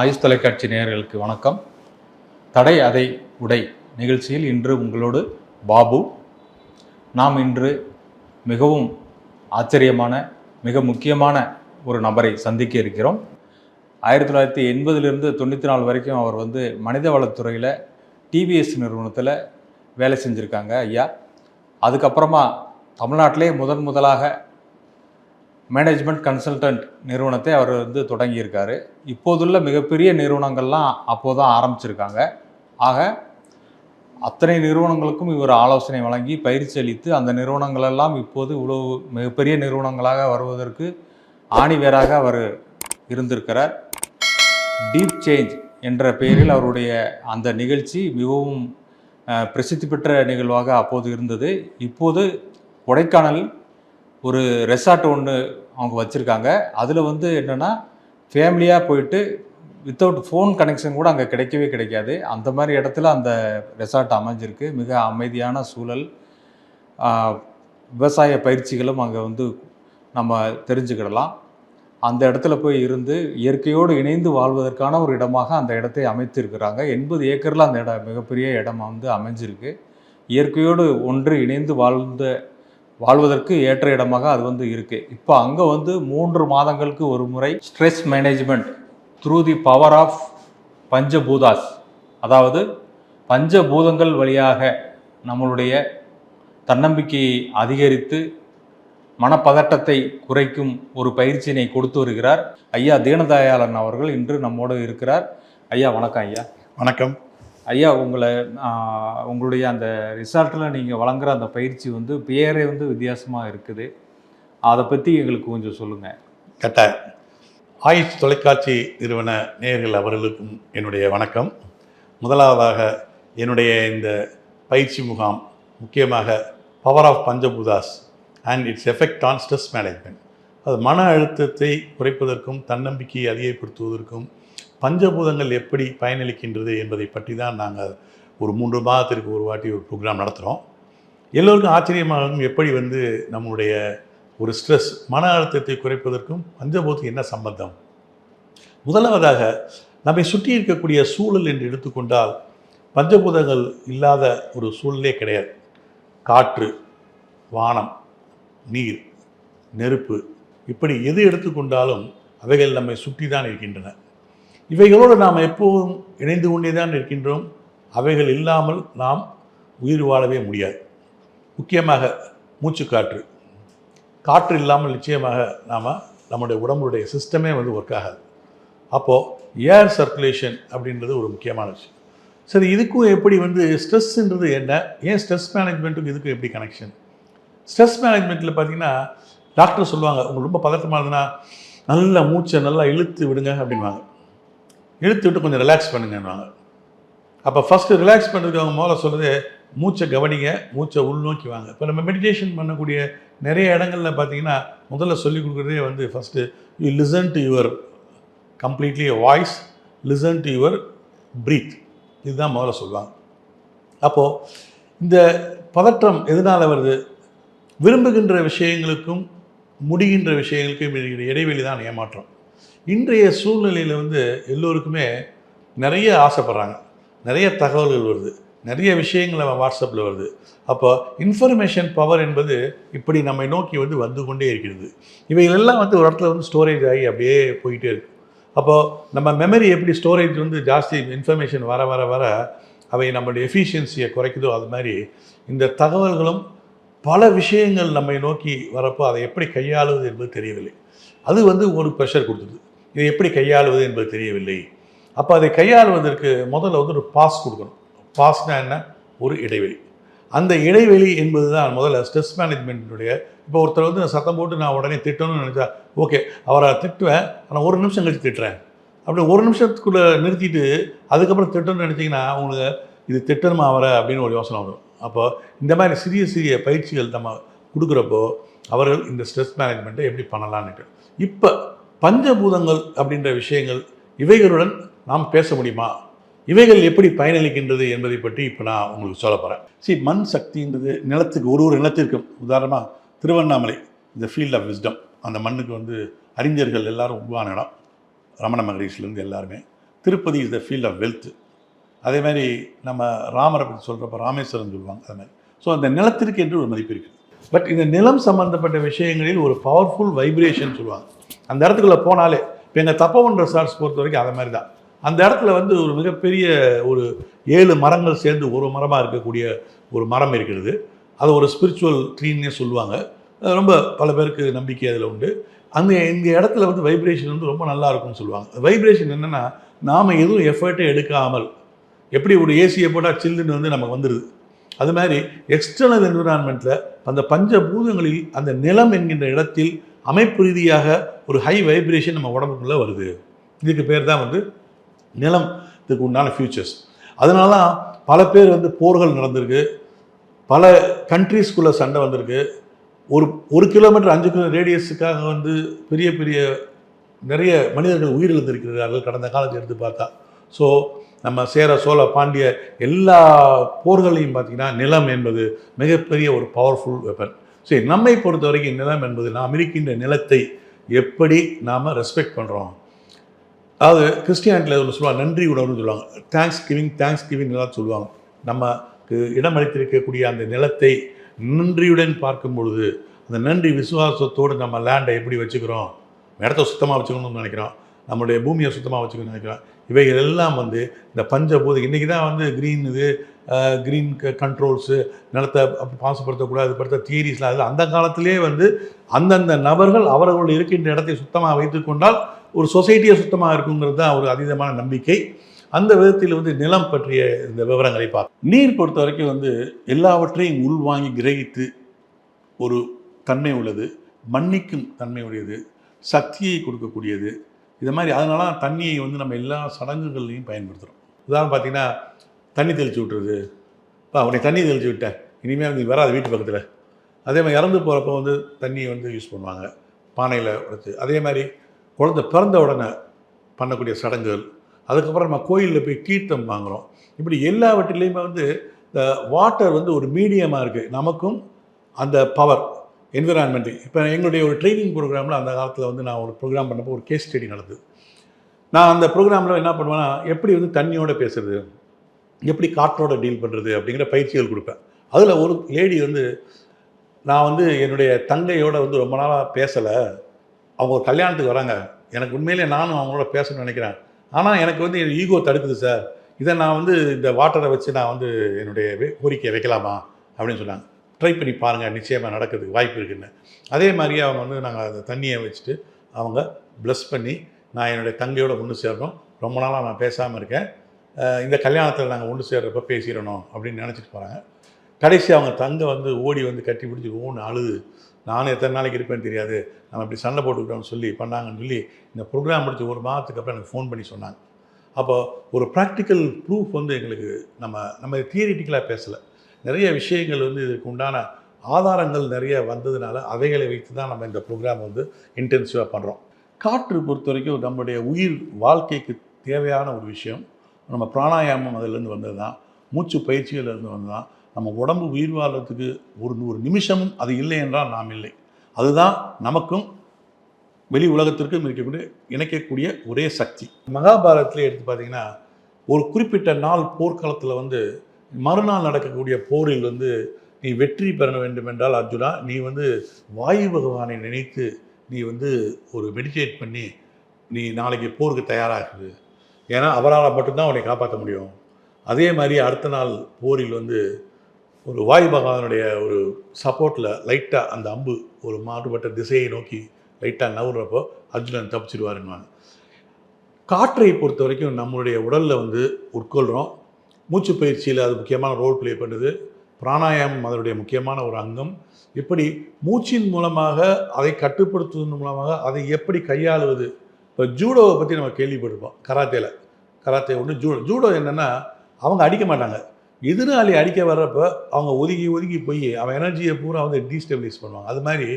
ஆயுஷ் தொலைக்காட்சி நேயர்களுக்கு வணக்கம். தடை அதை உடை நிகழ்ச்சியில் இன்று உங்களோடு பாபு. நாம் இன்று மிகவும் ஆச்சரியமான மிக முக்கியமான ஒரு நபரை சந்திக்க இருக்கிறோம். ஆயிரத்தி தொள்ளாயிரத்தி எண்பதுலேருந்து தொண்ணூற்றி நாலு வரைக்கும் அவர் வந்து மனித வளத்துறையில் டிவிஎஸ் நிறுவனத்தில் வேலை செஞ்சுருக்காங்க ஐயா. அதுக்கப்புறமா தமிழ்நாட்டிலே முதன் முதலாக மேனேஜ்மெண்ட் கன்சல்டன்ட் நிறுவனத்தை அவர் வந்து தொடங்கியிருக்காரு. இப்போதுள்ள மிகப்பெரிய நிறுவனங்கள்லாம் அப்போது தான் ஆரம்பிச்சிருக்காங்க. ஆக அத்தனை நிறுவனங்களுக்கும் இவர் ஆலோசனை வழங்கி பயிற்சி அளித்து அந்த நிறுவனங்களெல்லாம் இப்போது இவ்வளவு மிகப்பெரிய நிறுவனங்களாக வருவதற்கு ஆணிவேராக அவர் இருந்திருக்கிறார். டீப் சேஞ்ச் என்ற பெயரில் அவருடைய அந்த நிகழ்ச்சி மிகவும் பிரசித்தி பெற்ற நிகழ்வாக அப்போது இருந்தது. இப்போது கொடைக்கானல் ஒரு ரெசார்ட் ஒன்று அவங்க வச்சுருக்காங்க. அதில் வந்து என்னென்னா ஃபேமிலியாக போயிட்டு வித்தவுட் ஃபோன் கனெக்ஷன் கூட அங்கே கிடைக்கவே கிடைக்காது. அந்த மாதிரி இடத்துல அந்த ரெசார்ட் அமைஞ்சிருக்கு. மிக அமைதியான சூழல். விவசாய பயிற்சிகளும் அங்கே வந்து நம்ம தெரிஞ்சுக்கிடலாம். அந்த இடத்துல போய் இருந்து இயற்கையோடு இணைந்து வாழ்வதற்கான ஒரு இடமாக அந்த இடத்தை அமைத்திருக்கிறாங்க. எண்பது ஏக்கரில் அந்த இடம் மிகப்பெரிய இடம் வந்து அமைஞ்சிருக்கு. இயற்கையோடு ஒன்று இணைந்து வாழ்ந்த வாழ்வதற்கு ஏற்ற இடமாக அது வந்து இருக்குது இப்போ அங்கே வந்து மூன்று மாதங்களுக்கு ஒரு முறை stress management through the power of Panchabhutas. அதாவது பஞ்சபூதங்கள் வழியாக நம்மளுடைய தன்னம்பிக்கையை அதிகரித்து மனப்பதட்டத்தை குறைக்கும் ஒரு பயிற்சியினை கொடுத்து வருகிறார். ஐயா தீனதயாளன் அவர்கள் இன்று நம்மோடு இருக்கிறார். ஐயா வணக்கம் ஐயா. வணக்கம். ஐயா உங்களை உங்களுடைய அந்த ரிசார்ட்டில் நீங்கள் வழங்குற அந்த பயிற்சி வந்து பேரே வந்து வித்தியாசமாக இருக்குது. அதை பற்றி எங்களுக்கு கொஞ்சம் சொல்லுங்கள் கட்டாயம். ஆயுஷ் தொலைக்காட்சி நிறுவன நேயர்கள் அவர்களுக்கும் என்னுடைய வணக்கம். முதலாவதாக என்னுடைய இந்த பயிற்சி முகாம் முக்கியமாக power of Panchabhutas and its effect on stress management அது மன அழுத்தத்தை குறைப்பதற்கும் தன்னம்பிக்கையை அதிகப்படுத்துவதற்கும் பஞ்சபூதங்கள் எப்படி பயனளிக்கின்றது என்பதை பற்றி தான் நாங்கள் ஒரு மூன்று மாதத்திற்கு ஒரு வாட்டி ஒரு ப்ரோக்ராம் நடத்துகிறோம் எல்லோருக்கும் ஆச்சரியமாகவும் எப்படி வந்து நம்முடைய ஒரு ஸ்ட்ரெஸ் மன அழுத்தத்தை குறைப்பதற்கும் பஞ்சபூதத்துக்கு என்ன சம்பந்தம்? முதலாவதாக நம்மை சுற்றி இருக்கக்கூடிய சூழல் என்று எடுத்துக்கொண்டால் பஞ்சபூதங்கள் இல்லாத ஒரு சூழலே கிடையாது. காற்று வானம் நீர் நெருப்பு இப்படி எது எடுத்துக்கொண்டாலும் அவைகள் நம்மை சுற்றி தான் இருக்கின்றன. இவைகளோடு நாம் எப்போதும் இணைந்து கொண்டே தான் இருக்கின்றோம் அவைகள் இல்லாமல் நாம் உயிர் வாழவே முடியாது. முக்கியமாக மூச்சுக்காற்று காற்று. இல்லாமல் நிச்சயமாக நாம் நம்முடைய உடம்புடைய சிஸ்டமே வந்து ஒர்க் ஆகாது. அப்போது ஏர் சர்க்குலேஷன் அப்படின்றது ஒரு முக்கியமான விஷயம். சரி இதுக்கும் எப்படி வந்து ஸ்ட்ரெஸ்ன்றது என்ன? ஏன் ஸ்ட்ரெஸ் மேனேஜ்மெண்ட்டுக்கும் இதுக்கும் எப்படி கனெக்ஷன் ஸ்ட்ரெஸ் மேனேஜ்மெண்ட்டில் பார்த்தீங்கன்னா டாக்டர் சொல்லுவாங்க உங்களுக்கு ரொம்ப பதட்டமாக இருந்ததுன்னா நல்லா மூச்சை நல்லா இழுத்து விடுங்க அப்படின்வாங்க இழுத்து விட்டு கொஞ்சம் ரிலாக்ஸ் பண்ணுங்கன்னுவாங்க. அப்போ ஃபஸ்ட்டு ரிலாக்ஸ் பண்ணுறதுக்கு அவங்க முதல்ல சொல்கிறது மூச்சை கவனிங்க மூச்சை உள்நோக்கி வாங்க இப்போ நம்ம மெடிடேஷன் பண்ணக்கூடிய நிறைய இடங்களில் பார்த்தீங்கன்னா முதல்ல சொல்லிக் கொடுக்குறதே வந்து first you listen to your completely voice listen to your breath இதுதான் முதல்ல சொல்லுவாங்க. அப்போது இந்த பதற்றம் எதனால் வருது? விரும்புகின்ற விஷயங்களுக்கும் முடிகின்ற விஷயங்களுக்கும் இடைவெளி தான் ஏமாற்றம். இன்றைய சூழ்நிலையில் வந்து எல்லோருக்குமே நிறைய ஆசைப்படுறாங்க. நிறைய தகவல்கள் வருது. நிறைய விஷயங்கள் நம்ம வாட்ஸ்அப்பில் வருது. அப்போ இன்ஃபர்மேஷன் பவர் என்பது இப்படி நம்மை நோக்கி வந்து வந்து கொண்டே இருக்கிறது. இவைகள் எல்லாம் வந்து ஒரு இடத்துல வந்து ஸ்டோரேஜ் ஆகி அப்படியே போயிட்டே இருக்கு அப்போது நம்ம மெமரி எப்படி ஸ்டோரேஜ் வந்து ஜாஸ்தி இன்ஃபர்மேஷன் வர வர வர அவை நம்மளுடைய எஃபிஷியன்சியை குறைக்குதோ அது மாதிரி இந்த தகவல்களும் பல விஷயங்கள் நம்மை நோக்கி வரப்போ அதை எப்படி கையாளுவது என்பது தெரியவில்லை. அது வந்து உங்களுக்கு ப்ரெஷர் கொடுத்தது. இதை எப்படி கையாளுவது என்பது தெரியவில்லை. அப்போ அதை கையாளுவதற்கு முதல்ல வந்து ஒரு பாஸ் கொடுக்கணும். பாஸ்னா என்ன? ஒரு இடைவெளி. அந்த இடைவெளி என்பது தான் முதல்ல ஸ்ட்ரெஸ் மேனேஜ்மெண்ட்டுடைய இப்போ ஒருத்தர் வந்து சத்தம் போட்டு நான் உடனே திட்டணும்னு நினச்சா ஓகே அவரை திட்டுவேன் ஆனால் ஒரு நிமிஷம் கழித்து திட்டுறேன். அப்படி ஒரு நிமிஷத்துக்குள்ளே நிறுத்திட்டு அதுக்கப்புறம் திட்டணும்னு நினச்சிங்கன்னா அவங்களுக்கு இது திட்டணுமா அவரை அப்படின்னு ஒரு யோசனை வரும். அப்போ இந்த மாதிரி சிறிய சிறிய பயிற்சிகள் நம்ம கொடுக்குறப்போ அவர்கள் இந்த ஸ்ட்ரெஸ் மேனேஜ்மெண்ட்டை எப்படி பண்ணலான்னுட்டு இப்போ பஞ்சபூதங்கள் அப்படின்ற விஷயங்கள் இவைகளுடன் நாம் பேச முடியுமா? இவைகள் எப்படி பயனளிக்கின்றது என்பதை பற்றி இப்போ நான் உங்களுக்கு சொல்ல போகிறேன் சி மண் சக்தின்றது நிலத்துக்கு ஒரு ஒரு நிலத்திற்கும் உதாரணமாக திருவண்ணாமலை இந்த ஃபீல்ட் ஆஃப் விஸ்டம் அந்த மண்ணுக்கு வந்து அறிஞர்கள் எல்லாரும் உருவான இடம். ரமண மகரிஷிலேருந்து எல்லாருமே. Tirupati is the field of wealth அதே மாதிரி நம்ம ராமரை பற்றி சொல்கிறப்ப ராமேஸ்வரம் சொல்லுவாங்க அது மாதிரி. ஸோ அந்த நிலத்திற்கு என்று ஒரு மதிப்பு இருக்குது பட் இந்த நிலம் சம்மந்தப்பட்ட விஷயங்களில் ஒரு பவர்ஃபுல் வைப்ரேஷன் சொல்லுவாங்க. அந்த இடத்துக்குள்ளே போனாலே இப்போ எங்கள் தப்பவன் ரெசார்ட்ஸ் பொறுத்த வரைக்கும் அதை மாதிரி தான் அந்த இடத்துல வந்து ஒரு மிகப்பெரிய ஒரு ஏழு மரங்கள் சேர்ந்து ஒரு மரமாக இருக்கக்கூடிய ஒரு மரம் இருக்கிறது. அது ஒரு ஸ்பிரிச்சுவல் ட்ரீன்னே சொல்லுவாங்க. ரொம்ப பல பேருக்கு நம்பிக்கை அதில் உண்டு. அந்த இந்த இடத்துல வந்து வைப்ரேஷன் வந்து ரொம்ப நல்லா இருக்கும்னு சொல்லுவாங்க. வைப்ரேஷன் என்னென்னா நாம் எதுவும் எஃபர்ட்டே எடுக்காமல் எப்படி ஒரு ஏசியை போட்டால் சில்லுன்னு வந்து நமக்கு வந்துடுது அது மாதிரி எக்ஸ்டர்னல் என்விரான்மெண்ட்டில் அந்த பஞ்சபூதங்களில் அந்த நிலம் என்கின்ற இடத்தில் அமைப்பு ரீதியாக ஒரு ஹை வைப்ரேஷன் நம்ம உடம்புக்குள்ளே வருது. இதுக்கு பேர் தான் வந்து நிலத்துக்கு உண்டான ஃபியூச்சர்ஸ் அதனால பல பேர் வந்து போர்கள் நடந்திருக்கு. பல கண்ட்ரீஸ்குள்ளே சண்டை வந்திருக்கு. ஒரு ஒரு கிலோமீட்டர் அஞ்சு கிலோ ரேடியஸுக்காக வந்து பெரிய பெரிய நிறைய மனிதர்கள் உயிரிழந்திருக்கிறார்கள். கடந்த காலத்தை எடுத்து பார்த்தா. ஸோ நம்ம சேர சோழ பாண்டிய எல்லா போர்களையும் பார்த்தீங்கன்னா நிலம் என்பது மிகப்பெரிய ஒரு பவர்ஃபுல் வெப்பன் சரி நம்மை பொறுத்த வரைக்கும் நிலம் என்பது நாம் இருக்கின்ற நிலத்தை எப்படி நாம் ரெஸ்பெக்ட் பண்ணுறோம் அதாவது கிறிஸ்டியானிட்டியில் ஒன்று சொல்லுவாங்க நன்றி உணர்வுன்னு சொல்லுவாங்க. தேங்க்ஸ் கிவிங் தேங்க்ஸ் கிவிங் எல்லாம் சொல்லுவாங்க. நமக்கு இடமளித்திருக்கக்கூடிய அந்த நிலத்தை நன்றியுடன் பார்க்கும் பொழுது அந்த நன்றி விசுவாசத்தோடு நம்ம லேண்டை எப்படி வச்சுக்கிறோம்? இடத்த சுத்தமாக வச்சுக்கணும்னு நினைக்கிறோம். நம்மளுடைய பூமியை சுத்தமாக வச்சுக்கணும்னு நினைக்கிறோம் இவைகள் எல்லாம் வந்து இந்த பஞ்சபூத இன்றைக்கி தான் வந்து க்ரீன் இது க்ரீன் கண்ட்ரோல்ஸு நிலத்தை அப்படி படுத்த தியரிஸ்லாம் அது அந்த காலத்திலே வந்து அந்தந்த நபர்கள் அவர்கள் இருக்கின்ற இடத்தை சுத்தமாக வைத்துக்கொண்டால் ஒரு சொசைட்டியை சுத்தமாக இருக்குங்கிறது தான் ஒரு அதீதமான நம்பிக்கை. அந்த விதத்தில் வந்து நிலம் பற்றிய இந்த விவரங்களை பார்க்க நீர் பொறுத்த வரைக்கும் வந்து எல்லாவற்றையும் உள்வாங்கி கிரகித்து ஒரு தன்மை உள்ளது மன்னிக்கும் தன்மை உடையது சக்தியை கொடுக்கக்கூடியது இது மாதிரி அதனால தான் தண்ணியை வந்து நம்ம எல்லா சடங்குகள்லையும் பயன்படுத்துகிறோம் உதாரணம் பார்த்தீங்கன்னா தண்ணி தெளித்து விட்டுறது பா உன்னை தண்ணி தெளித்து விட்டேன். இனிமேல் நீ வராது வீட்டு பக்கத்தில். அதே மாதிரி இறந்து போகிறப்ப வந்து தண்ணியை வந்து யூஸ் பண்ணுவாங்க. பானையில் உடைச்சு. அதே மாதிரி குழந்தை பிறந்த உடனே பண்ணக்கூடிய சடங்குகள். அதுக்கப்புறம் நம்ம கோயிலில் போய் தீர்த்தம் வாங்குகிறோம் இப்படி எல்லாவற்றிலையுமே வந்து இந்த வாட்டர் வந்து ஒரு மீடியமாக இருக்குது நமக்கும் அந்த பவர் என்விரான்மெண்ட்டு இப்போ எங்களுடைய ஒரு ட்ரைனிங் ப்ரோக்ராமில் அந்த காலத்தில் வந்து நான் ஒரு ப்ரோக்ராம் பண்ணப்போ ஒரு கேஸ் ஸ்டடி நடந்தது. நான் அந்த ப்ரோக்ராமில் என்ன பண்ணுவேன்னா எப்படி வந்து தண்ணியோட பேசுறது எப்படி காற்றோட டீல் பண்ணுறது அப்படிங்கிற பயிற்சிகள் கொடுப்பேன். அதில் ஒரு லேடி வந்து நான் வந்து என்னுடைய தங்கையோட வந்து ரொம்ப நாளாக பேசலை. அவங்க ஒரு கல்யாணத்துக்கு வராங்க. எனக்கு உண்மையிலே நானும் அவங்களோட பேசணும்னு நினைக்கிறேன். ஆனால் எனக்கு வந்து என் ஈகோ தடுக்குது சார். இதை நான் வந்து இந்த வாட்டரை வச்சு நான் வந்து என்னுடைய கோரிக்கையை வைக்கலாமா? அப்படின்னு சொன்னாங்க. ட்ரை பண்ணி பாருங்கள் நிச்சயமாக நடக்கிறதுக்கு வாய்ப்பு இருக்குன்னு. அதே மாதிரி அவங்க வந்து நாங்கள் அந்த தண்ணியை வச்சுட்டு அவங்க ப்ளஸ் பண்ணி நான் என்னுடைய தங்கையோட ஒன்று சேர்றோம். ரொம்ப நாளாக நான் பேசாமல் இருக்கேன். இந்த கல்யாணத்தில் நாங்கள் ஒன்று சேர்றப்ப பேசிடணும் அப்படின்னு நினச்சிட்டு போகிறாங்க கடைசி அவங்க தங்கை வந்து ஓடி வந்து கட்டி பிடிச்சி ஓன்னு அழுது. நானும் எத்தனை நாளைக்கு இருப்பேன்னு தெரியாது. நம்ம இப்படி சண்டை போட்டுக்கிட்டோம்னு சொல்லி பண்ணாங்கன்னு சொல்லி இந்த ப்ரோக்ராம் முடிச்சு ஒரு மாதத்துக்கு அப்புறம் எனக்கு ஃபோன் பண்ணி சொன்னாங்க. அப்போ ஒரு ப்ராக்டிக்கல் ப்ரூஃப் வந்து எங்களுக்கு நம்ம நம்ம தியரிட்டிக்கலாக பேசலை. நிறைய விஷயங்கள் வந்து இதற்கு உண்டான ஆதாரங்கள் நிறைய வந்ததுனால அவைகளை வைத்து தான் நம்ம இந்த ப்ரோக்ராம் வந்து இன்டென்சிவாக பண்ணுறோம் காற்று பொறுத்த வரைக்கும் நம்முடைய உயிர் வாழ்க்கைக்கு தேவையான ஒரு விஷயம். நம்ம பிராணாயாமம் அதிலேருந்து வந்தது தான் மூச்சு பயிற்சிகள்லேருந்து வந்தது தான் நம்ம உடம்பு உயிர் வாழ்றதுக்கு ஒரு ஒரு நிமிஷமும் அது இல்லை என்றால் நாம் இல்லை. அதுதான் நமக்கும் வெளி உலகத்திற்கும் இருக்கக்கூடிய இணைக்கக்கூடிய ஒரே சக்தி. மகாபாரதத்திலே எடுத்து பார்த்தீங்கன்னா ஒரு குறிப்பிட்ட நாள் போர்க்களத்தில் வந்து மறுநாள் நடக்கக்கூடிய போரில் வந்து நீ வெற்றி பெற வேண்டும் என்றால் அர்ஜுனா நீ வந்து வாயு பகவானை நினைத்து நீ வந்து ஒரு மெடிடேட் பண்ணி நீ நாளைக்கு போருக்கு தயாராகுது ஏன்னா அவரால் மட்டும்தான் உன்னை காப்பாற்ற முடியும். அதே மாதிரி அடுத்த நாள் போரில் வந்து ஒரு வாயு பகவானுடைய ஒரு சப்போர்ட்டில் லைட்டாக அந்த அம்பு ஒரு மாறுபட்ட திசையை நோக்கி லைட்டாக நவுறப்போ அர்ஜுனன் தப்பிச்சிடுவாருன்னு காற்றை பொறுத்த வரைக்கும் நம்மளுடைய உடலில் வந்து உட்கொள்கிறோம் மூச்சு பயிற்சியில் அது முக்கியமான ரோல் ப்ளே பண்ணுது. பிராணாயாமம் அதனுடைய முக்கியமான ஒரு அங்கம். இப்படி மூச்சின் மூலமாக அதை கட்டுப்படுத்துவதன் மூலமாக அதை எப்படி கையாளுவது? இப்போ ஜூடோவை பற்றி நம்ம கேள்விப்பட்டிருப்போம். கராத்தேல. கராத்தே ஒன்று ஜூடோ. ஜூடோ என்னென்னா அவங்க அடிக்க மாட்டாங்க. எதிராளி அடிக்க வர்றப்ப அவங்க ஒதுக்கி ஒதுக்கி போய் அவன் எனர்ஜியை பூரா வந்து டீஸ்டெபிலைஸ் பண்ணுவாங்க. அது மாதிரி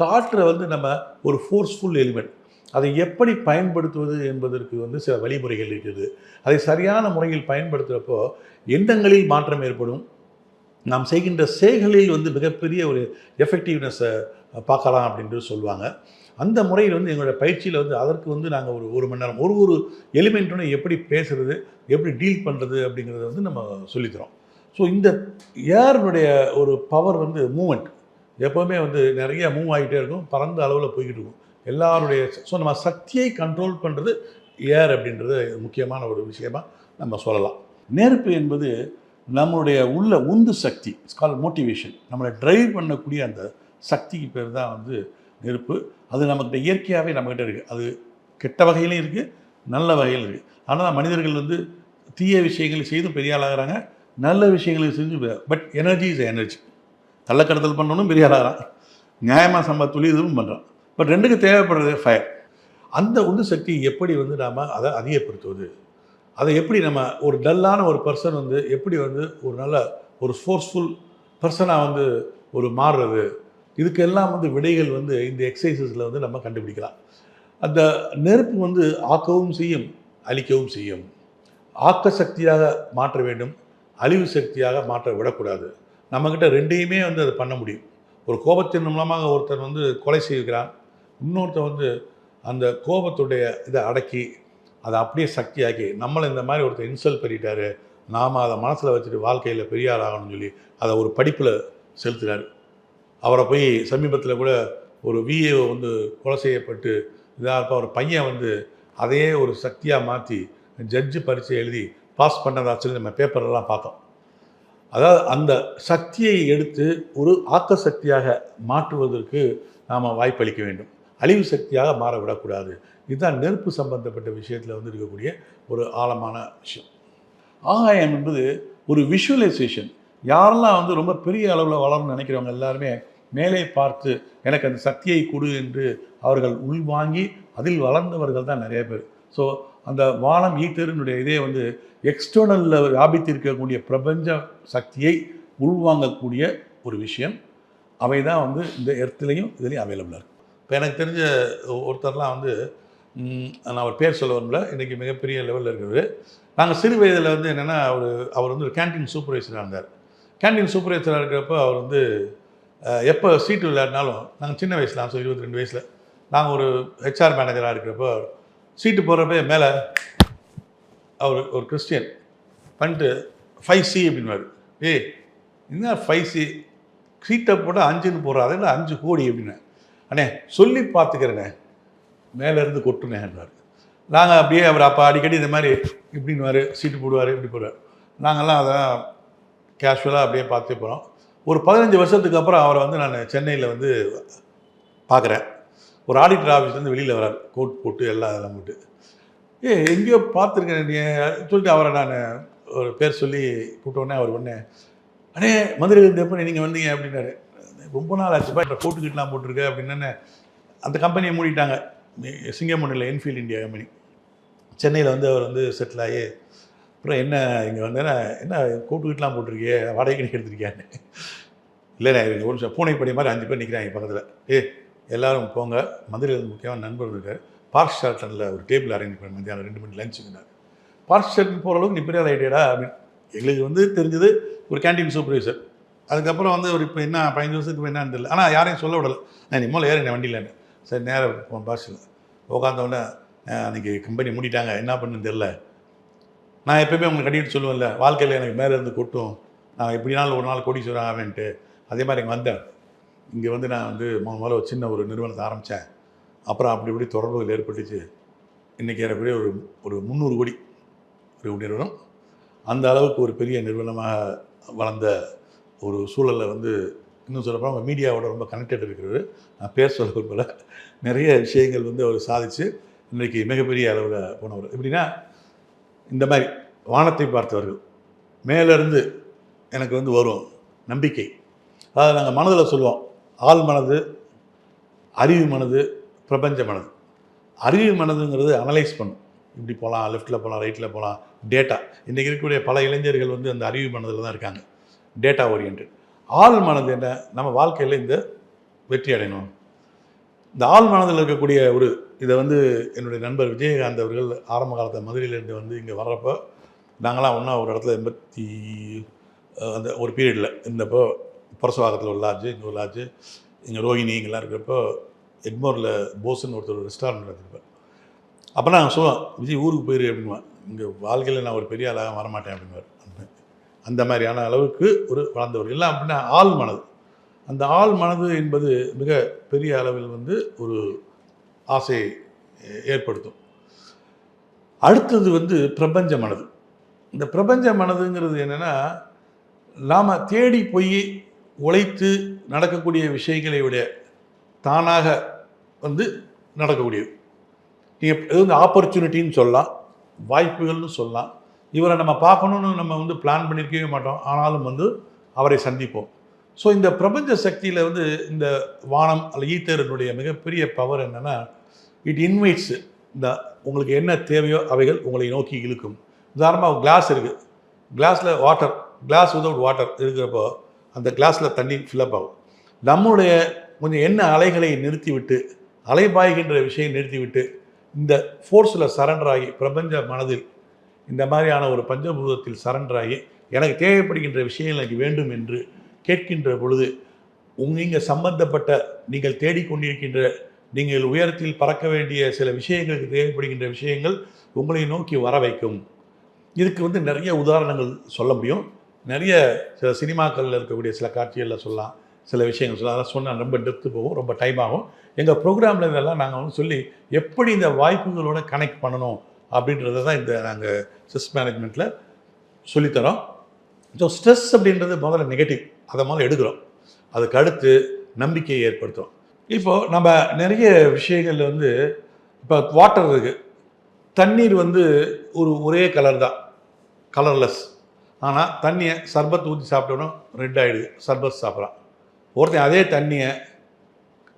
காற்றை வந்து நம்ம ஒரு ஃபோர்ஸ்ஃபுல் எலிமெண்ட் அதை எப்படி பயன்படுத்துவது என்பதற்கு வந்து சில வழிமுறைகள் இருக்குது. அதை சரியான முறையில் பயன்படுத்துகிறப்போ எண்ணங்களில் மாற்றம் ஏற்படும். நாம் செய்கின்ற செயல்களில் வந்து மிகப்பெரிய ஒரு எஃபெக்டிவ்னஸை பார்க்கலாம் அப்படின்ட்டு சொல்லுவாங்க. அந்த முறையில் வந்து எங்களோட பயிற்சியில் வந்து அதற்கு வந்து நாங்கள் ஒரு ஒரு மணி நேரம் ஒரு ஒரு எலிமெண்ட்டோட எப்படி பேசுறது எப்படி டீல் பண்ணுறது அப்படிங்கிறத வந்து நம்ம சொல்லித்தரோம். ஸோ இந்த ஏர்னுடைய ஒரு பவர் வந்து மூமெண்ட் எப்போவுமே வந்து நிறைய மூவ் ஆகிட்டே இருக்கும் பறந்த அளவில் போய்கிட்டு இருக்கும். எல்லாருடைய ஸோ நம்ம சக்தியை கண்ட்ரோல் பண்ணுறது ஏர் அப்படின்றது முக்கியமான ஒரு விஷயமா நம்ம சொல்லலாம். நெருப்பு என்பது நம்மளுடைய உள்ள உந்து சக்தி கால் மோட்டிவேஷன் நம்மளை ட்ரைவ் பண்ணக்கூடிய அந்த சக்திக்கு பேர் தான் வந்து நெருப்பு. அது நம்மகிட்ட இயற்கையாகவே நம்மக்கிட்ட இருக்குது அது கெட்ட வகையிலும் இருக்குது நல்ல வகையிலும் இருக்குது ஆனால் மனிதர்கள் வந்து தீய விஷயங்களை செய்தும் பெரிய ஆளாகிறாங்க நல்ல விஷயங்களை செஞ்சு பட் எனர்ஜி இஸ் எனர்ஜி கள்ளக்கடத்தல் பண்ணணும் பெரிய ஆளாகிறான். நியாயமாக சம்பா இதுவும் பண்ணுறான் பட் ரெண்டுக்கு தேவைப்படுறது ஃபயர் அந்த உந்து சக்தி எப்படி வந்து நாம் அதை அதிகப்படுத்துவது? அதை எப்படி நம்ம ஒரு டல்லான ஒரு பர்சன் வந்து எப்படி வந்து ஒரு நல்ல ஒரு ஃபோர்ஸ்ஃபுல் பர்சனாக வந்து ஒரு மாறுறது? இதுக்கெல்லாம் வந்து விடைகள் வந்து இந்த எக்ஸசைசஸில் வந்து நம்ம கண்டுபிடிக்கலாம். அந்த நெருப்பு வந்து ஆக்கவும் செய்யும் அழிக்கவும் செய்யும். ஆக்க சக்தியாக மாற்ற வேண்டும் அழிவு சக்தியாக மாற்ற விடக்கூடாது. நம்மக்கிட்ட ரெண்டையுமே வந்து அதை பண்ண முடியும். ஒரு கோபத்தின் மூலமாக ஒருத்தர் வந்து கொலை செய்கிறான் இன்னொருத்தர் வந்து அந்த கோபத்துடைய இதை அடக்கி அதை அப்படியே சக்தியாக்கி நம்மளை இந்த மாதிரி ஒருத்தர் இன்சல்ட் பண்ணிட்டாரு நாம் அதை மனசில் வச்சுட்டு வாழ்க்கையில் பெரியார் ஆகணும்னு சொல்லி அதை ஒரு படிப்பில் செலுத்துகிறார் அவரை போய் சமீபத்தில் கூட ஒரு விஏஓ வந்து கொலை செய்யப்பட்டு இதாக இருப்ப ஒரு பையன் வந்து அதையே ஒரு சக்தியாக மாற்றி ஜட்ஜு பரீட்சை எழுதி பாஸ் பண்ணதா சொல்லி நம்ம பேப்பர்லாம் பார்த்தோம். அதாவது அந்த சக்தியை எடுத்து ஒரு ஆக்க சக்தியாக மாற்றுவதற்கு நாம் வாய்ப்பளிக்க வேண்டும். அழிவு சக்தியாக மாற விடக்கூடாது இதுதான் நெருப்பு சம்பந்தப்பட்ட விஷயத்தில் வந்து இருக்கக்கூடிய ஒரு ஆழமான விஷயம். ஆகாயம் என்பது ஒரு விஷுவலைசேஷன் யாரெல்லாம் வந்து ரொம்ப பெரிய அளவில் வளரணும்னு நினைக்கிறவங்க எல்லாருமே மேலே பார்த்து எனக்கு அந்த சக்தியை கொடு என்று அவர்கள் உள்வாங்கி அதில் வளர்ந்தவர்கள் தான் நிறைய பேர். ஸோ அந்த வானம் ஈட்டருனுடைய இதே வந்து எக்ஸ்டர்னலில் வியாபித்திருக்கக்கூடிய பிரபஞ்ச சக்தியை உள்வாங்கக்கூடிய ஒரு விஷயம். அவை தான் வந்து இந்த எர்த்துலேயும் இதுலேயும் அவைலபிளாக இருக்குது இப்போ எனக்கு தெரிஞ்ச ஒருத்தர்லாம் வந்து நான் அவர் பேர் சொல்ல வரல இன்றைக்கி மிகப்பெரிய லெவலில் இருக்கிறவர். நாங்கள் சிறு வயதில் வந்து என்னென்னா அவர் அவர் வந்து ஒரு கேண்டீன் சூப்பர்வைசராக இருந்தார். கேண்டீன் சூப்பர்வைசராக இருக்கிறப்ப அவர் வந்து எப்போ சீட்டு விளையாடினாலும் நாங்கள் சின்ன வயசில் நான் இருபத்தி ரெண்டு வயசில் நாங்கள் ஒரு ஹெச்ஆர் மேனேஜராக இருக்கிறப்போ சீட்டு போடுறப்ப மேலே அவர் ஒரு கிறிஸ்டியன் பண்ணிட்டு ஃபைவ் சி அப்படின்வார் ஏய் என்ன ஃபைவ் சி சீட்டை போட்டால் அஞ்சுன்னு போடுறாரு இல்லை அஞ்சு கோடி? அப்படின்னு அண்ணே சொல்லி பார்த்துக்கிறேண்ணே மேலேருந்து கொட்டுனேன்றார் நாங்கள் அப்படியே அவர் அப்போ அடிக்கடி இந்த மாதிரி இப்படின்னுவார் சீட்டு போடுவார் இப்படி போடுவார். நாங்கள்லாம் அதெல்லாம் கேஷுவலாக அப்படியே பார்த்து போகிறோம் ஒரு பதினஞ்சு வருஷத்துக்கு அப்புறம் அவரை வந்து நான் சென்னையில் வந்து பார்க்குறேன். ஒரு ஆடிட்டர் ஆஃபீஸ்லேருந்து வெளியில் வரார் கோட் போட்டு எல்லாம் இதெல்லாம் போட்டு. ஏ எங்கேயோ பார்த்துருக்கேன் நீ. சொல்லிட்டு அவரை நான் ஒரு பேர் சொல்லி கூப்பிட்டோன்னே அவர் உடனே அண்ணே மதுரை இருந்தப்போ நீங்கள் வந்தீங்க? அப்படின்னாரு. ரொம்ப நாள் ஆச்சுப்பா இப்போ கோட்டுக்கிட்டலாம் போட்டிருக்க அப்படின்னு அந்த கம்பெனியை மூடிட்டாங்க. சிங்கமண்ணில் என்ஃபீல்ட் இந்தியா கம்பெனி சென்னையில் வந்து அவர் வந்து செட்டில் ஆகி அப்புறம் என்ன இங்கே வந்து என்ன கோட்டுக்கிட்டலாம் போட்டிருக்கியே வாடகைக்கு எடுத்திருக்கியான்னு. இல்லைண்ணே இவங்க ஒரு நிமிஷம் பூனைப்படி மாதிரி அஞ்சு பேர் நிற்கிறாங்க பக்கத்தில். ஏ எல்லாரும் போங்க. மதுரையில் முக்கியமான நண்பர் இருக்கார். பார்க் ஷார்ட்டனில் ஒரு டேபிள் அரேஞ்ச் பண்ணி மத்தியானம் ரெண்டு மணி லஞ்சுக்குனார் பார்க் ஷார்ட்டன் போகிற அளவுக்கு நீ பெரிய ஐடியாடா அப்படின்னு. எங்களுக்கு வந்து தெரிஞ்சது ஒரு கேண்டீன் சூப்பர்வைசர் அதுக்கப்புறம் வந்து ஒரு இப்போ என்ன பதினஞ்சு வருஷத்துக்கு என்னன்னு தெரியல. ஆனால் யாரையும் சொல்ல விடலை. நான் இனிமேல் ஏறி என்ன சரி நேராக போன பாஷில் உட்காந்தோடனே அன்றைக்கி கம்பெனி மூடிட்டாங்க. என்ன பண்ணுன்னு தெரில நான் எப்பயுமே உங்களுக்கு கட்டிட்டு சொல்லுவேன்ல வாழ்க்கையில் எனக்கு மேலே இருந்து கொட்டும். நான் எப்படினாலும் ஒரு நாள் கோடீஸ்வரன் ஆவேன்ட்டு. அதே மாதிரி இங்கே வந்தேன். இங்கே வந்து நான் வந்து முதல் முதல்ல ஒரு சின்ன ஒரு நிறுவனத்தை ஆரம்பித்தேன் அப்புறம் அப்படி இப்படி தொடர்புகள் ஏற்பட்டுச்சு. இன்றைக்கி ஏறக்குறைய ஒரு ஒரு முந்நூறு கோடி ஒரு நிறுவனம். அந்த அளவுக்கு ஒரு பெரிய நிறுவனமாக வளர்ந்த ஒரு சூழலில் வந்து இன்னும் சொல்லப்போனால் அவங்க மீடியாவோட ரொம்ப கனெக்டட் இருக்கிறவர். நான் பேர் சொல்ல விரும்பல. நிறைய விஷயங்கள் வந்து அவர் சாதித்து இன்றைக்கி மிகப்பெரிய அளவில் போனவர். எப்படின்னா இந்த மாதிரி வானத்தை பார்த்தவர்கள் மேலேருந்து எனக்கு வந்து வரும் நம்பிக்கை. அதாவது நாங்கள் மனதில் சொல்லுவோம் ஆள் மனது அறிவு மனது பிரபஞ்ச மனது. அறிவு மனதுங்கிறது அனலைஸ் பண்ணும். இப்படி போகலாம் லெஃப்ட்டில் போகலாம் ரைட்டில் போகலாம் டேட்டா இன்றைக்கி இருக்கக்கூடிய பல இளைஞர்கள் வந்து அந்த அறிவு மனதில் தான் இருக்காங்க. டேட்டா ஓரியன்ட் ஆள் மனது என்ன? நம்ம வாழ்க்கையில் இந்த வெற்றி அடையணும். இந்த ஆள் மனதில் இருக்கக்கூடிய ஒரு இதை வந்து என்னுடைய நண்பர் விஜயகாந்த் அவர்கள் ஆரம்ப காலத்தில் மதுரையிலேருந்து வந்து இங்கே வர்றப்போ நாங்களாம் ஒன்றா ஒரு இடத்துல எண்பத்தி அந்த ஒரு பீரியடில் இருந்தப்போ புரசவாகத்தில் ஒரு லாட்ஜு இங்கே ஒரு லாட்ஜு இங்கே ரோஹிணி இங்கெல்லாம் இருக்கிறப்போ எக்மோரில் போஸ்ன்னு ஒருத்தர் ரெஸ்டாரண்ட் நடத்திருப்பேன் அப்போ நான் சொல்லுவேன் விஜய் ஊருக்கு போயிரு அப்படின்னுவேன் இங்கே வாழ்க்கையில் நான் ஒரு பெரிய ஆளாக வரமாட்டேன் அப்படின்னுவார். அந்த- மாதிரியான அளவுக்கு ஒரு வளர்ந்தவர். இல்லை அப்படின்னா ஆள் மனது. அந்த ஆள் மனது என்பது மிக பெரிய அளவில் வந்து ஒரு ஆசையை ஏற்படுத்தும். அடுத்தது வந்து பிரபஞ்ச மனது. இந்த பிரபஞ்ச மனதுங்கிறது என்னென்னா நாம் தேடி போய் உழைத்து நடக்கக்கூடிய விஷயங்களை விட தானாக வந்து நடக்கக்கூடியது. நீங்கள் இது வந்து ஆப்பர்ச்சுனிட்டின்னு சொல்லலாம் வாய்ப்புகள்னு சொல்லலாம். இவரை நம்ம பார்க்கணுன்னு நம்ம வந்து பிளான் பண்ணியிருக்கவே மாட்டோம். ஆனாலும் வந்து அவரை சந்திப்போம். ஸோ இந்த பிரபஞ்ச சக்தியில் வந்து இந்த வானம் அல்ல ஈத்தரனுடைய மிகப்பெரிய பவர் என்னென்னா இட் இன்வைட்ஸ் இந்த உங்களுக்கு என்ன தேவையோ அவைகள் உங்களை நோக்கி இழுக்கும். உதாரணமாக கிளாஸ் இருக்குது கிளாஸில் வாட்டர் கிளாஸ் விதவுட் வாட்டர் இருக்கிறப்போ அந்த கிளாஸில் தண்ணி ஃபில்லப் ஆகும். நம்முடைய கொஞ்சம் என்ன அலைகளை நிறுத்திவிட்டு அலைபாய்கின்ற விஷயம் நிறுத்திவிட்டு இந்த ஃபோர்ஸில் சரண்டர் ஆகி பிரபஞ்ச மனதில் இந்த மாதிரியான ஒரு பஞ்சபூதத்தில் சரண்டராகி எனக்கு தேவைப்படுகின்ற விஷயங்கள் எனக்கு வேண்டும் என்று கேட்கின்ற பொழுது நீங்கள் சம்பந்தப்பட்ட நீங்கள் தேடிக்கொண்டிருக்கின்ற நீங்கள் உயரத்தில் பறக்க வேண்டிய சில விஷயங்களுக்கு தேவைப்படுகின்ற விஷயங்கள் உங்களை நோக்கி வர வைக்கும். இதுக்கு வந்து நிறைய உதாரணங்கள் சொல்ல முடியும். நிறைய சில சினிமாக்களில் இருக்கக்கூடிய சில காட்சிகளில் சொல்லலாம். சில விஷயங்கள் சொல்லலாம். அதெல்லாம் சொன்னால் ரொம்ப டெப்த்து போகும் ரொம்ப டைம் ஆகும். எங்கள் ப்ரோக்ராமில் இதெல்லாம் நாங்கள் வந்து சொல்லி எப்படி இந்த வாய்ப்புகளோட கனெக்ட் பண்ணணும்? அப்படின்றத தான் இந்த நாங்கள் ஸ்ட்ரெஸ் மேனேஜ்மெண்ட்டில் சொல்லித்தரோம். ஸோ ஸ்ட்ரெஸ் அப்படின்றது முதல்ல நெகட்டிவ் அதை முதல்ல எடுக்கிறோம். அதுக்கு அடுத்து நம்பிக்கையை ஏற்படுத்துகிறோம் இப்போது நம்ம நிறைய விஷயங்கள்ல வந்து இப்போ வாட்டர் இருக்குது தண்ணீர் வந்து ஒரு ஒரே கலர் தான். கலர்லெஸ் ஆனால் தண்ணியை சர்பத் ஊற்றி சாப்பிட்டோன்னா ரெட் ஆகிடுது சர்பத் சாப்பிட்றான் ஒருத்தன் அதே தண்ணியை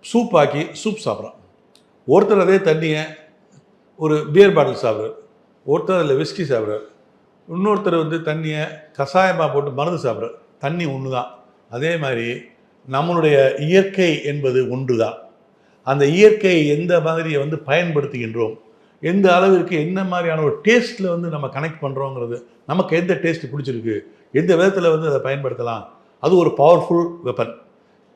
சூப் ஆக்கி சூப் சாப்பிட்றான். ஒருத்தர் அதே தண்ணியை ஒரு பியர் பாட்டில் சாப்பிட்றாரு. ஒருத்தர் அதில் விஸ்கி சாப்பிட்றாரு. இன்னொருத்தர் வந்து தண்ணியை கஷாயமாக போட்டு மருந்து சாப்பிட்றாரு. தண்ணி ஒன்று தான் அதே மாதிரி நம்மளுடைய இயற்கை என்பது ஒன்று தான் அந்த இயற்கையை எந்த மாதிரியை வந்து பயன்படுத்துகின்றோம்? எந்த அளவிற்கு என்ன மாதிரியான ஒரு டேஸ்ட்டில் வந்து நம்ம கனெக்ட் பண்ணுறோங்கிறது நமக்கு எந்த டேஸ்ட் பிடிச்சிருக்கு? எந்த விதத்தில் வந்து அதை பயன்படுத்தலாம்? அது ஒரு பவர்ஃபுல் வெப்பன்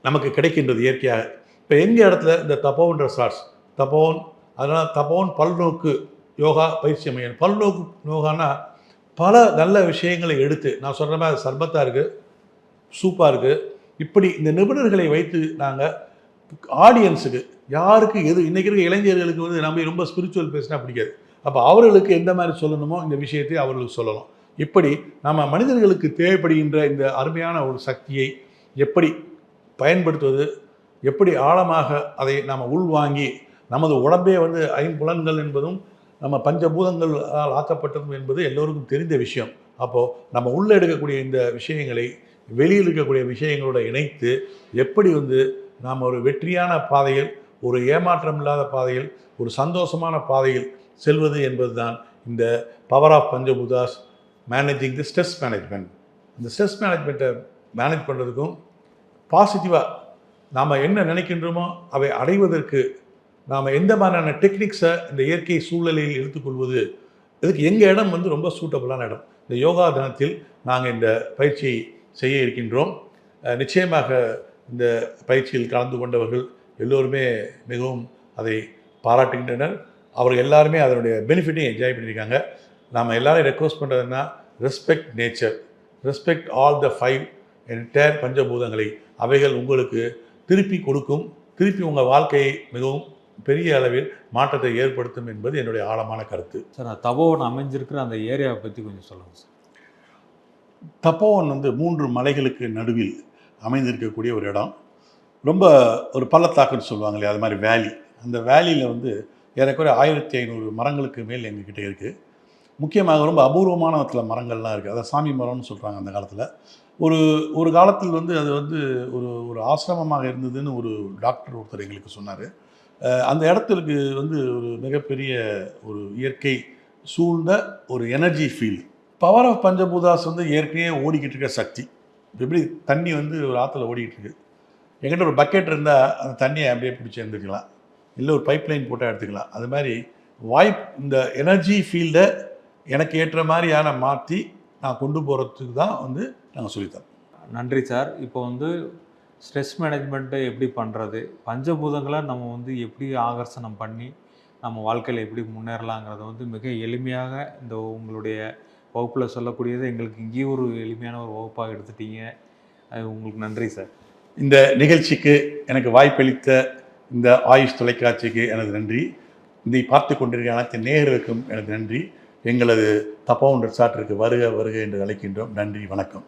நமக்கு கிடைக்கின்றது இயற்கையாக. இப்போ எங்கள் இடத்துல இந்த தப்போன்ற சாட்ஸ் தப்போன் அதனால் தபோன் பல்நோக்கு யோகா பயிற்சி அமையன் பல்நோக்கு யோகானா பல நல்ல விஷயங்களை எடுத்து நான் சொல்கிற மாதிரி சர்பத்தாக இருக்குது சூப்பாக இருக்குது இப்படி இந்த நிபுணர்களை வைத்து நாங்கள் ஆடியன்ஸுக்கு யாருக்கு எது இன்றைக்கி இருக்க இளைஞர்களுக்கு வந்து நம்ம ரொம்ப ஸ்பிரிச்சுவல் பேசினா பிடிக்காது. அப்போ அவர்களுக்கு எந்த மாதிரி சொல்லணுமோ இந்த விஷயத்தை அவர்களுக்கு சொல்லணும் இப்படி நம்ம மனிதர்களுக்கு தேவைப்படுகின்ற இந்த அருமையான ஒரு சக்தியை எப்படி பயன்படுத்துவது எப்படி ஆழமாக அதை நாம் உள்வாங்கி நமது உடம்பே வந்து ஐம்புலன்கள் என்பதும் நம்ம பஞ்சபூதங்களால் ஆக்கப்பட்டதும் என்பது எல்லோருக்கும் தெரிந்த விஷயம். அப்போது நம்ம உள்ளே எடுக்கக்கூடிய இந்த விஷயங்களை வெளியில் இருக்கக்கூடிய விஷயங்களோட இணைத்து எப்படி வந்து நாம் ஒரு வெற்றியான பாதையில் ஒரு ஏமாற்றம் இல்லாத பாதையில் ஒரு சந்தோஷமான பாதையில் செல்வது என்பதுதான் இந்த power of Panchabhutas managing the stress management இந்த ஸ்ட்ரெஸ் மேனேஜ்மெண்ட்டை மேனேஜ் பண்ணுறதுக்கும் பாசிட்டிவாக நாம் என்ன நினைக்கின்றோமோ அவை அடைவதற்கு நாம் எந்த மாதிரியான டெக்னிக்ஸை இந்த இயற்கை சூழ்நிலையில் எடுத்துக்கொள்வது? இதுக்கு எங்கள் இடம் வந்து ரொம்ப சூட்டபுளான இடம். இந்த யோகா தினத்தில் நாங்கள் இந்த பயிற்சியை செய்ய இருக்கின்றோம். நிச்சயமாக இந்த பயிற்சியில் கலந்து கொண்டவர்கள் எல்லோருமே மிகவும் அதை பாராட்டுகின்றனர். அவர்கள் எல்லாருமே அதனுடைய பெனிஃபிட்டையும் என்ஜாய் பண்ணியிருக்காங்க. நாம் எல்லாரும் ரெக்வஸ்ட் பண்ணுறதுன்னா respect nature respect all the five entire பஞ்சபூதங்களை. அவைகள் உங்களுக்கு திருப்பி கொடுக்கும். திருப்பி உங்கள் வாழ்க்கையை மிகவும் பெரிய அளவில் மாற்றத்தை ஏற்படுத்தும் என்பது என்னுடைய ஆழமான கருத்து. சார் தபோவன் அமைஞ்சிருக்கிற அந்த ஏரியாவை பற்றி கொஞ்சம் சொல்லுங்கள் சார். தப்போவன் வந்து மூன்று மலைகளுக்கு நடுவில் அமைந்திருக்கக்கூடிய ஒரு இடம். ரொம்ப ஒரு பள்ளத்தாக்குன்னு சொல்லுவாங்க இல்லையா அது மாதிரி வேலி அந்த வேலியில் வந்து ஏறக்குறைய ஆயிரத்தி ஐநூறு மரங்களுக்கு மேல் எங்ககிட்ட இருக்குது முக்கியமாக ரொம்ப அபூர்வமான சில மரங்கள்லாம் இருக்குது அதை சாமி மரம்னு சொல்கிறாங்க அந்த காலத்தில். ஒரு ஒரு காலத்தில் வந்து அது வந்து ஒரு ஒரு ஆசிரமமாக இருந்ததுன்னு ஒரு டாக்டர் ஒருத்தர் எங்களுக்கு சொன்னார். அந்த இடத்துக்கு வந்து ஒரு மிகப்பெரிய ஒரு இயற்கை சூழ்ந்த ஒரு energy feel power of Panchabhutas வந்து ஏற்கனவே ஓடிக்கிட்டு இருக்க சக்தி. எப்படி தண்ணி வந்து ஒரு ஆற்றுல ஓடிக்கிட்டு இருக்கு? எங்கிட்ட ஒரு பக்கெட் இருந்தால் அந்த தண்ணியை அப்படியே பிடிச்சி எடுத்துக்கலாம். இல்லை ஒரு பைப் லைன் போட்டால் எடுத்துக்கலாம். அது மாதிரி வாய்ப் இந்த எனர்ஜி ஃபீல்டை எனக்கு ஏற்ற மாதிரியான மாற்றி நான் கொண்டு போகிறதுக்கு தான் வந்து நாங்கள் சொல்லித்தரோம். நன்றி சார். இப்போ வந்து ஸ்ட்ரெஸ் மேனேஜ்மெண்ட்டை எப்படி பண்ணுறது? பஞ்சபூதங்களை நம்ம வந்து எப்படி ஆகர்ஷணம் பண்ணி நம்ம வாழ்க்கையில் எப்படி முன்னேறலாங்கிறத வந்து மிக எளிமையாக இந்த உங்களுடைய வகுப்பில் சொல்லக்கூடியது எங்களுக்கு இங்கேயும் ஒரு எளிமையான ஒரு வகுப்பாக எடுத்துட்டீங்க. அது உங்களுக்கு நன்றி சார். இந்த நிகழ்ச்சிக்கு எனக்கு வாய்ப்பளித்த இந்த ஆயுஷ் தொலைக்காட்சிக்கு எனது நன்றி. இதை பார்த்து கொண்டிருக்கிற அனைத்து நேயர்களுக்கும் எனது நன்றி. எங்களது தப்பவுண்டர் சாட்டிற்கு வருக வருக என்று அழைக்கின்றோம். நன்றி வணக்கம்.